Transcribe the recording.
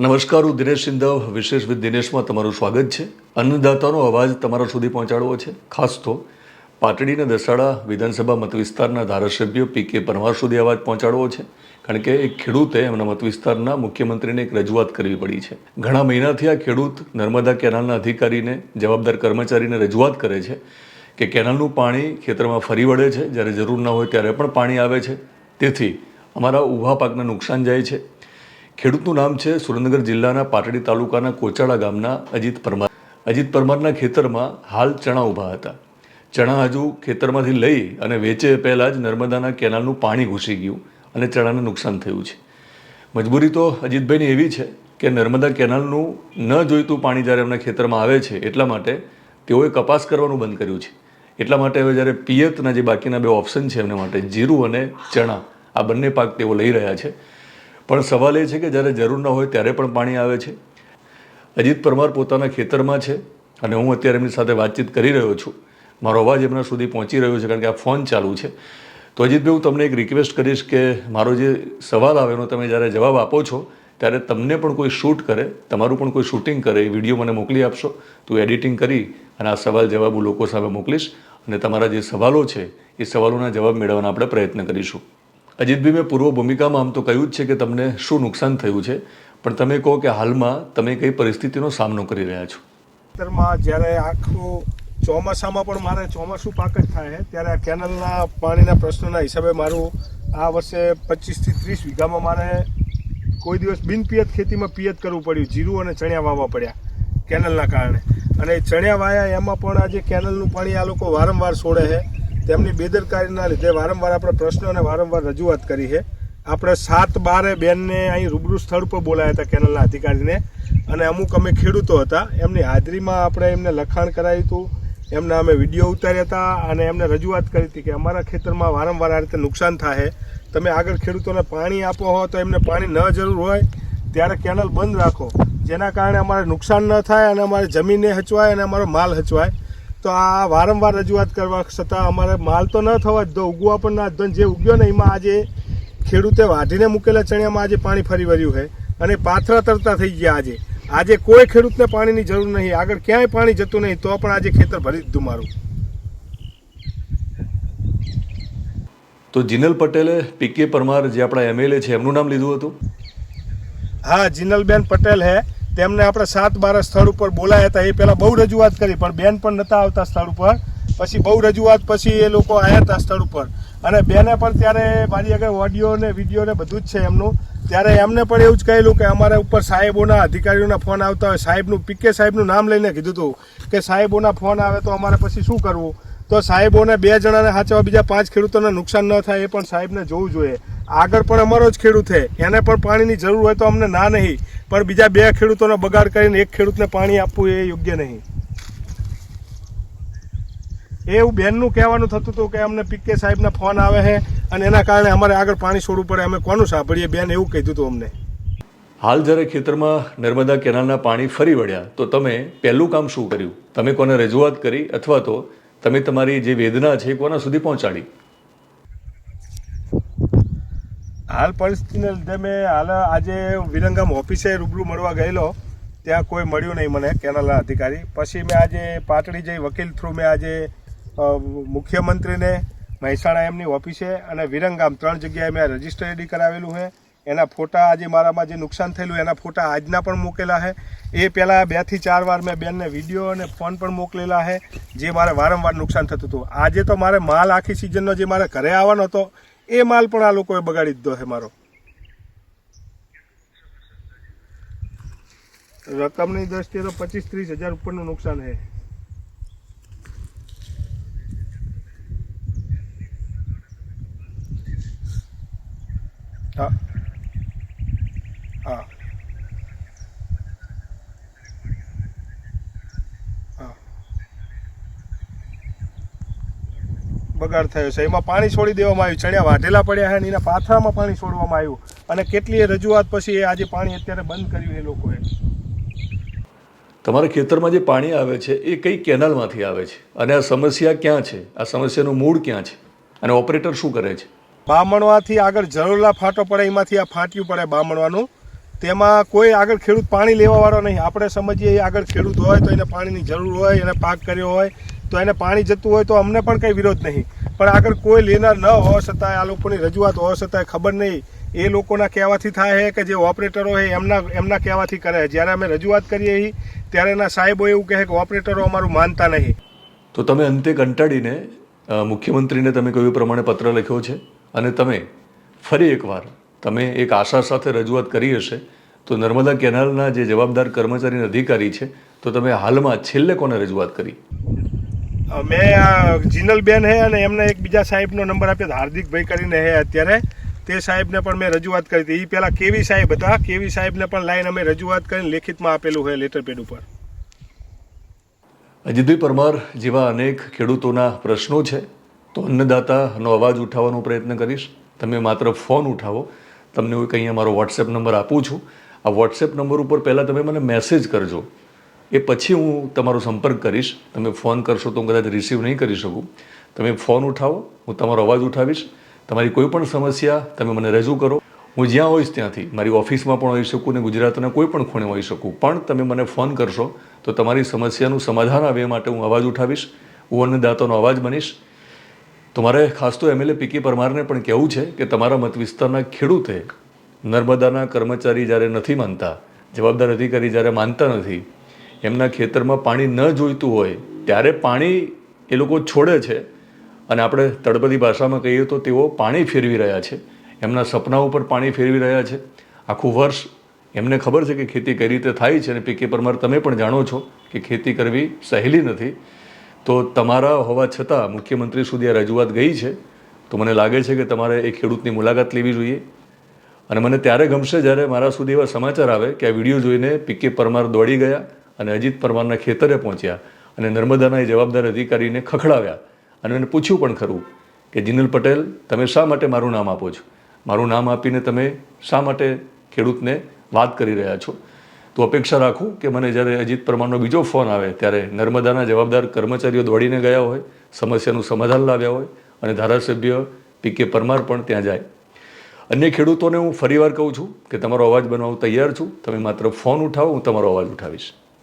નમસ્કાર હું દિનેશ સિંધવ, વિશેષ વિથ દિનેશમાં તમારું સ્વાગત છે. અન્નદાતાનો અવાજ તમારા સુધી પહોંચાડવો છે. ખાસ તો પાટડી અને દસાડા વિધાનસભા મતવિસ્તારના ધારાસભ્ય પી કે પરમાર સુધી અવાજ પહોંચાડવો છે. કારણ કે એક ખેડૂતે એમના મતવિસ્તારના મુખ્યમંત્રીને એક રજૂઆત કરવી પડી છે. ઘણા મહિનાથી આ ખેડૂત નર્મદા કેનાલના અધિકારીને, જવાબદાર કર્મચારીને રજૂઆત કરે છે કે કેનાલનું પાણી ખેતરમાં ફરી વળે છે. જ્યારે જરૂર ન હોય ત્યારે પણ પાણી આવે છે. તેથી અમારા ઊભા પાકને નુકસાન જાય છે. ખેડૂતનું નામ છે સુરેન્દ્રનગર જિલ્લાના પાટડી તાલુકાના કોચાળા ગામના અજીત પરમાર. અજીત પરમારના ખેતરમાં હાલ ચણા ઊભા હતા. ચણા હજુ ખેતરમાંથી લઈ અને વેચે પહેલાં જ નર્મદાના કેનાલનું પાણી ઘૂસી ગયું અને ચણાને નુકસાન થયું છે. મજબૂરી તો અજીતભાઈની એવી છે કે નર્મદા કેનાલનું ન જોઈતું પાણી જ્યારે એમના ખેતરમાં આવે છે એટલા માટે તેઓએ કપાસ કરવાનું બંધ કર્યું છે. એટલા માટે હવે જ્યારે પિયતના જે બાકીના બે ઓપ્શન છે એમના માટે જીરું અને ચણા આ બંને પાક તેઓ લઈ રહ્યા છે. પણ સવાલ એ છે કે જ્યારે જરૂર ન હોય ત્યારે પણ પાણી આવે છે. અજીત પરમાર પોતાના ખેતરમાં છે અને હું અત્યારે એમની સાથે વાતચીત કરી રહ્યો છું. મારો અવાજ એમના સુધી પહોંચી રહ્યો છે કારણ કે આ ફોન ચાલુ છે. તો અજીતભાઈ હું તમને એક રિક્વેસ્ટ કરીશ કે મારો જે સવાલ આવે એનો તમે જ્યારે જવાબ આપો છો, ત્યારે તમને પણ કોઈ શૂટ કરે, તમારું પણ કોઈ શૂટિંગ કરે, એ વીડિયો મને મોકલી આપશો. તો એડિટિંગ કરી અને આ સવાલ જવાબ હું લોકો સામે મોકલીશ અને તમારા જે સવાલો છે, એ સવાલોના જવાબ મેળવવાના આપણે પ્રયત્ન કરીશું. અજીતભાઈ મેં પૂર્વ ભૂમિકામાં આમ તો કહ્યું જ છે કે તમને શું નુકસાન થયું છે, પણ તમે કહો કે હાલમાં તમે કઈ પરિસ્થિતિનો સામનો કરી રહ્યા છો? ખેતરમાં જ્યારે આખું ચોમાસામાં પણ મારે ચોમાસું પાક જ થાય, ત્યારે આ કેનલના પાણીના પ્રશ્નના હિસાબે મારું આ વર્ષે પચીસથી ત્રીસ વીઘામાં મારે કોઈ દિવસ બિનપિયત ખેતીમાં પિયત કરવું પડ્યું, જીરું અને ચણિયા વાવવા પડ્યા કેનલના કારણે. અને ચણિયા વાયા એમાં પણ આજે કેનલનું પાણી આ લોકો વારંવાર છોડે છે. તેમની બેદરકારીના લીધે વારંવાર આપણે પ્રશ્નો અને વારંવાર રજૂઆત કરી છે. આપણે સાત બારે બેનને અહીં રૂબરૂ સ્થળ પર બોલાયા હતા કેનલના અધિકારીને અને અમુક અમે ખેડૂતો હતા. એમની હાજરીમાં આપણે એમને લખાણ કરાવ્યું હતું. એમના અમે વીડિયો ઉતાર્યા હતા અને એમને રજૂઆત કરી હતી કે અમારા ખેતરમાં વારંવાર આ રીતે નુકસાન થાય તમે આગળ ખેડૂતોને પાણી આપો હો તો એમને પાણી ન જરૂર હોય, ત્યારે કેનલ બંધ રાખો. જેના કારણે અમારે નુકસાન ન થાય અને અમારી જમીને હચવાય અને અમારો માલ હચવાય. તો આ વારંવાર રજૂઆત કરવા છતાં અમારે માલ તો ન થવા જ દો. ઉગવા પણ ના જ જે ઉગ્યો ને એમાં આજે ખેડૂતે વાઢીને મૂકેલા ચણિયામાં આજે પાણી ફરી વળ્યું છે અને પાથરા તરતા થઈ ગયા આજે. આજે કોઈ ખેડૂતને પાણીની જરૂર નહીં. આગળ ક્યાંય પાણી જતું નહીં તો પણ આજે ખેતર ભરી દીધું મારું. તો જિનલ પટેલે પીકે પરમાર જે આપણા એમએલએ છે એમનું નામ લીધું હતું? હા જિનલબેન પટેલ હે. તેમને આપણે સાત બાર સ્થળ ઉપર બોલાયા હતા, એ પહેલાં બહુ રજૂઆત કરી, પણ બેન પણ નહોતા આવતા સ્થળ ઉપર. પછી બહુ રજૂઆત પછી એ લોકો આવ્યા હતા સ્થળ ઉપર. અને બેને પણ ત્યારે મારી આગળ ઓડિયો ને વીડિયો ને બધું જ છે એમનું. ત્યારે એમને પણ એવું જ કહેલું કે અમારા ઉપર સાહેબોના અધિકારીઓના ફોન આવતા હોય. સાહેબનું પીકે સાહેબનું નામ લઈને કીધું હતું કે સાહેબોના ફોન આવે તો અમારે પછી શું કરવું? તો સાહેબોને બે જણાને સાચવા બીજા પાંચ ખેડૂતોને નુકસાન ન થાય એ પણ સાહેબને જોવું જોઈએ. આગળ પણ અમારો જ ખેડૂત છે. એને પણ પાણીની જરૂર હોય તો અમને ના નહીં. પણ બીજા બે ખેડૂતોનો બગાડ કરીને એક ખેડૂતને પાણી આપવું એ યોગ્ય નહીં. એવું બેનનું કહેવાનું થતું હતું કે અમને પીકે સાહેબના ફોન આવે છે અને એના કારણે અમારે આગળ પાણી છોડવું પડે. અમે કોનું સાંભળીએ? બેન એવું કીધું હતું અમને. હાલ જ્યારે ખેતરમાં નર્મદા કેનાલના પાણી ફરી વળ્યા, તો તમે પહેલું કામ શું કર્યું? તમે કોને રજૂઆત કરી? અથવા તો તમે તમારી જે વેદના છે કોના સુધી પહોંચાડી? હાલ પરિસ્થિતિને લીધે મેં હાલ આજે વિરંગામ ઓફિસે રૂબરૂ મળવા ગયેલો. ત્યાં કોઈ મળ્યું નહીં મને, કેનાલના અધિકારી. પછી મેં આજે પાટડી જઈ વકીલ થ્રુ મેં આજે મુખ્યમંત્રીને મહેસાણા એમની ઓફિસે અને વિરંગામ ત્રણ જગ્યાએ મેં રજિસ્ટર કરાવેલું છે એના ફોટા આજે મારામાં જે નુકસાન થયેલું એના ફોટા આજના પણ મોકેલા છે એ પહેલાં બેથી ચાર વાર મેં બેનને વીડિયો અને ફોન પણ મોકલેલા છે જે મારે વારંવાર નુકસાન થતું હતું. આજે તો મારે માલ આખી સિઝનનો જે મારે ઘરે આવવાનો હતો એ માલ પણ આ લોકોએ બગાડી દીધો છે મારો. રકમની દ્રષ્ટિએ તો પચીસ ત્રીસ હજાર ઉપરનું નુકસાન છે. હા. હા. બગાડ થયો છે. એમાં પાણી છોડી દેવામાં આવ્યું. ચણિયા વાઢેલા પડ્યા છે અને એના પાથરામાં પાણી છોડવામાં આવ્યું. અને કેટલીય રજૂઆત પછી એ આજે પાણી અત્યારે બંધ કર્યું એ લોકોએ. તમારા ખેતરમાં જે પાણી આવે છે એ કઈ કેનાલમાંથી આવે છે? અને આ સમસ્યા ક્યાં છે? આ સમસ્યાનું મૂળ ક્યાં છે? અને ઓપરેટર શું કરે છે? બામણવાથી આગળ જરૂરલા ફાટો પડે એમાંથી આ ફાટ્યું પડે બામણવાનું. તેમાં કોઈ આગળ ખેડૂત પાણી લેવાવાળો નહીં. આપણે સમજીએ આગળ ખેડૂત હોય તો એને પાણીની જરૂર હોય એને પાક કર્યો હોય તો એને પાણી જતું હોય તો અમને પણ કંઈ વિરોધ નહીં. પણ આગળ કોઈ લેનાર ન હોવા છતાંય, આ લોકોની રજૂઆત હોવા છતાંય ખબર નહીં. એ લોકોના કહેવાથી થાય છે કે જે ઓપરેટરો હોય એમના એમના કહેવાથી કરે છે. જ્યારે અમે રજૂઆત કરીએ છીએ, ત્યારે એના સાહેબો એવું કહે કે ઓપરેટરો અમારું માનતા નહીં. તો તમે અંતે કંટાળીને મુખ્યમંત્રીને તમે કહ્યું પ્રમાણે પત્ર લખ્યો છે અને તમે ફરી એકવાર તમે એક આશા સાથે રજૂઆત કરી હશે, તો નર્મદા કેનાલના જે જવાબદાર કર્મચારી અધિકારી છે, તો તમે હાલમાં છેલ્લે કોને રજૂઆત કરી? મેં જીનલબેન હે અને એમને એક બીજા સાહેબનો નંબર આપ્યો હાર્દિકભાઈ કરીને હે અત્યારે. તે સાહેબને પણ મેં રજૂઆત કરી હતી. એ પહેલાં કેવી સાહેબ હતા? કેવી સાહેબને પણ લાઈન અમે રજૂઆત કરીને લેખિતમાં આપેલું હોય લેટર પેડ ઉપર. અજીતભાઈ પરમાર, જેવા અનેક ખેડૂતોના પ્રશ્નો છે, તો અન્નદાતાનો અવાજ ઉઠાવવાનો પ્રયત્ન કરીશ. તમે માત્ર ફોન ઉઠાવો. તમને હું કંઈ અમારો વોટ્સએપ નંબર આપું છું. આ વોટ્સએપ નંબર ઉપર પહેલાં તમે મને મેસેજ કરજો. એ પછી હું તમારો સંપર્ક કરીશ. તમે ફોન કરશો તો હું કદાચ રિસીવ નહીં કરી શકું. તમે ફોન ઉઠાવો, હું તમારો અવાજ ઉઠાવીશ. તમારી કોઈ પણ સમસ્યા તમે મને રજૂ કરો. હું જ્યાં હોઈશ ત્યાંથી. મારી ઓફિસમાં પણ હોઈ શકું ને ગુજરાતના કોઈ પણ ખૂણે હોઈ શકું. પણ તમે મને ફોન કરશો તો તમારી સમસ્યાનું સમાધાન આવે માટે હું અવાજ ઉઠાવીશ. હું અન્નદાતાનો અવાજ બનીશ. તો મારે ખાસ તો એમએલએ પીકે પરમારને પણ કહેવું છે કે તમારા મત વિસ્તારના ખેડૂતે નર્મદાના કર્મચારી જ્યારે નથી માનતા, જવાબદાર અધિકારી જ્યારે માનતા નથી એમના ખેતરમાં પાણી ન જોઈતું હોય, ત્યારે પાણી એ લોકો છોડે છે. અને આપણે તળપદી ભાષામાં કહીએ તો તેઓ પાણી ફેરવી રહ્યા છે. એમના સપના ઉપર પાણી ફેરવી રહ્યા છે. આખું વર્ષ એમને ખબર છે કે ખેતી કઈ રીતે થાય છે અને પીકે પરમાર તમે પણ જાણો છો કે ખેતી કરવી સહેલી નથી. તો તમારા હોવા છતાં મુખ્યમંત્રી સુધી આ રજૂઆત ગઈ છે. તો મને લાગે છે કે તમારે એ ખેડૂતની મુલાકાત લેવી જોઈએ. અને મને ત્યારે ગમશે જ્યારે મારા સુધી એવા સમાચાર આવે કે આ વીડિયો જોઈને પીકે પરમાર દોડી ગયા અને અજીત પરમારના ખેતરે પહોંચ્યા અને નર્મદાના એ જવાબદાર અધિકારીને ખખડાવ્યા અને એને પૂછ્યું પણ ખરું કે, જિનલ પટેલ, તમે શા માટે મારું નામ આપો છો? મારું નામ આપીને તમે શા માટે ખેડૂતને વાત કરી રહ્યા છો? તો અપેક્ષા રાખું કે મને જ્યારે અજીત પરમારનો બીજો ફોન આવે ત્યારે નર્મદાના જવાબદાર કર્મચારીઓ દોડીને ગયા હોય, સમસ્યાનું સમાધાન લાવ્યા હોય અને ધારાસભ્ય પી કે પરમાર પણ ત્યાં જાય. અન્ય ખેડૂતોને હું ફરીવાર કહું છું કે, તમારો અવાજ બનવા તૈયાર છું. તમે માત્ર ફોન ઉઠાવો, હું તમારો અવાજ ઉઠાવીશ.